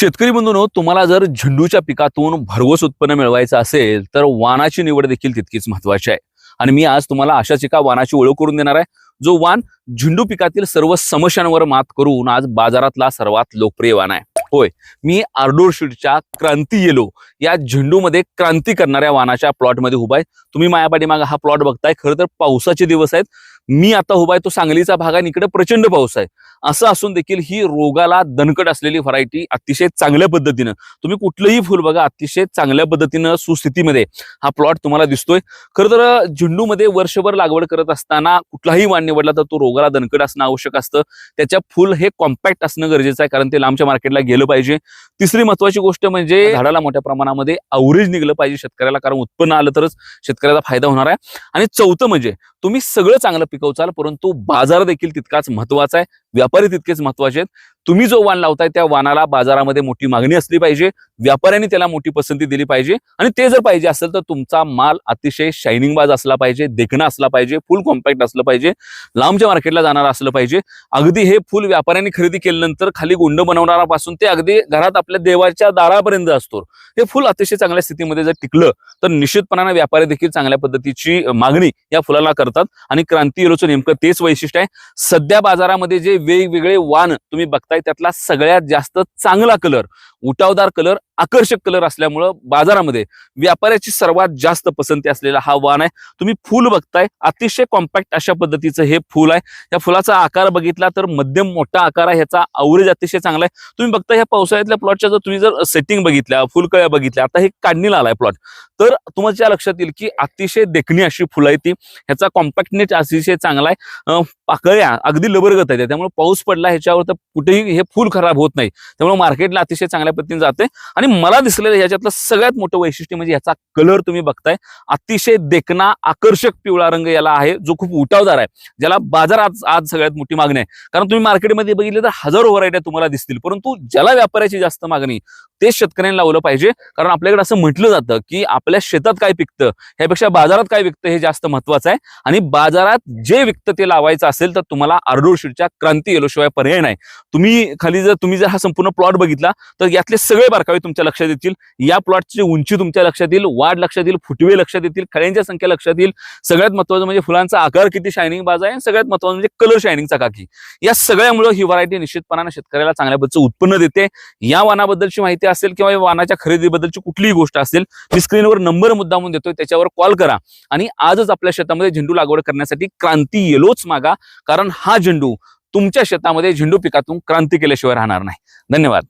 शेतकरी बंधूनो तुम्हाला जर झेंडूच्या पिकातून भरघोस उत्पन्न मिळवायचं असेल तर वानाची निवड देखील तितकीच महत्वाची आहे. आणि मी आज तुम्हाला अशाच एका वानाची ओळख करून देणार आहे जो वाण झेंडू पिकातील सर्व समस्यांवर मात करून आज बाजारातला सर्वात लोकप्रिय वाण आहे. होय मी आर्डोर शीटच्या क्रांती येलो या झेंडूमध्ये क्रांती करणाऱ्या वाणाच्या प्लॉटमध्ये उभा आहे. तुम्ही माझ्या पाठीमागे हा प्लॉट बघताय खरं तर पावसाचे दिवस आहेत. मी आता उभा आहे तो सांगलीचा भाग आहे आणि इकडे प्रचंड पाऊस आहे. असं असून देखील ही रोगाला दणकट असलेली व्हरायटी अतिशय चांगल्या पद्धतीनं तुम्ही कुठलंही फुल बघा अतिशय चांगल्या पद्धतीनं सुस्थितीमध्ये हा प्लॉट तुम्हाला दिसतोय. खरं तर झेंडूमध्ये वर्षभर लागवड करत असताना कुठलाही वाण निवडला तर तो रोगाला दणकट असणं आवश्यक असतं. त्याच्या फुल हे कॉम्पॅक्ट असणं गरजेचं आहे कारण ते लांबच्या मार्केटला गेलं पाहिजे. तिसरी महत्वाची गोष्ट म्हणजे झाडाला मोठ्या प्रमाणामध्ये अवरेज निघलं पाहिजे शेतकऱ्याला कारण उत्पन्न आलं तरच शेतकऱ्याला फायदा होणार आहे. आणि चौथं म्हणजे तुम्ही सगळं चांगलं पिकवचाल परंतु बाजार देखील तितकाच महत्त्वाचा आहे. व्यापारी तितकेच महत्त्वाचे आहेत. तुम्ही जो वाण लावताय त्या वाणाला बाजारामध्ये मोठी मागणी असली पाहिजे व्यापाऱ्यांनी त्याला मोठी पसंती दिली पाहिजे आणि ते जर पाहिजे असेल तर तुमचा माल अतिशय शायनिंग बाज असला पाहिजे देखणं असला पाहिजे फुल कॉम्पॅक्ट असलं पाहिजे लांबच्या मार्केटला जाणार असलं पाहिजे. अगदी हे फुल व्यापाऱ्यांनी खरेदी केल्यानंतर खाली गुंड बनवणारापासून ते अगदी घरात आपल्या देवाच्या दारापर्यंत असतो. हे फुल अतिशय चांगल्या स्थितीमध्ये जर टिकलं तर निश्चितपणाने व्यापारी देखील चांगल्या पद्धतीची मागणी या फुलाला करतात. आणि क्रांती येलोचं नेमकं तेच वैशिष्ट्य आहे. सध्या बाजारामध्ये जे वेगवेगळे वाण तुम्ही बघताय त्यातला सगळ्यात जास्त चांगला कलर उठावदार कलर आकर्षक कलर असल्यामुळं बाजारामध्ये व्यापाऱ्याची सर्वात जास्त पसंती असलेला हा वाण आहे. तुम्ही फुल बघताय अतिशय कॉम्पॅक्ट अशा पद्धतीचं हे फुल आहे. या फुलाचा आकार बघितला तर मध्यम मोठा आकार आहे ह्याचा अवरेज अतिशय चांगला आहे. तुम्ही बघता ह्या पावसाळ्यातल्या प्लॉटच्या जर तुम्ही जर सेटिंग बघितल्या फुलकळ्या बघितल्या आता हे काढणीला आलाय प्लॉट तर तुमच्या लक्षात येईल की अतिशय देखणी अशी फुलं आहे ती. ह्याचा कॉम्पॅक्टनेस अतिशय चांगला आहे. पाकळ्या अगदी लबरगत आहे त्यामुळे पाऊस पडला ह्याच्यावर तर कुठेही हे फुल खराब होत नाही. त्यामुळे मार्केटला अतिशय चांगल्या पद्धतीने जाते आणि मला दिसलेलं ह्याच्यातलं सगळ्यात मोठं वैशिष्ट्य म्हणजे ह्याचा कलर तुम्ही बघताय. अतिशय देखना आकर्षक पिवळा रंग याला आहे जो खूप उठावदार आहे. ज्याला बाजारात आज सगळ्यात मोठी मागणी आहे. कारण तुम्ही मार्केटमध्ये बघितले तर हजारो व्हरायट्या तुम्हाला दिसतील. परंतु ज्याला व्यापाऱ्याची जास्त मागणी तेच शेतकऱ्यांनी लावलं पाहिजे. कारण आपल्याकडे असं म्हटलं जातं की आपल्या शेतात काय पिकतं ह्यापेक्षा बाजारात काय विकतं हे जास्त महत्वाचं आहे. आणि बाजारात जे विकतं ते लावायचं असेल तर तुम्हाला आर्डोर क्रांती येलोशिवाय पर्याय नाही. तुम्ही खाली जर तुम्ही जर हा संपूर्ण प्लॉट बघितला तर यातले सगळे बारकावे तुमच्या लक्षात येतील. या प्लॉटची उंची तुमच्या लक्षात येईल वाढ लक्षात येईल फुटवे लक्षात येतील खळ्यांच्या संख्या लक्षात येईल. सगळ्यात महत्वाचं म्हणजे फुलांचा आकार किती शायनिंग बाज आहे आणि सगळ्यात महत्वाचं म्हणजे कलर शायनिंगचा काकी. या सगळ्यामुळे ही व्हरायटी निश्चितपणाने शेतकऱ्याला चांगल्या पद्धतीचं उत्पन्न देते. या वानाबद्दलची माहिती असेल किंवा या वाणाच्या खरेदीबद्दलची कुठलीही गोष्ट असेल मी स्क्रीनवर नंबर मुद्दामून देतोय त्याच्यावर कॉल करा. आणि आजच आपल्या शेतामध्ये झेंडू लागवड करण्यासाठी क्रांती येलोच मागा कारण हा झेंडू तुमच्या शेतामध्ये झेंडू पिकातून क्रांती केल्याशिवाय राहणार नाही. धन्यवाद.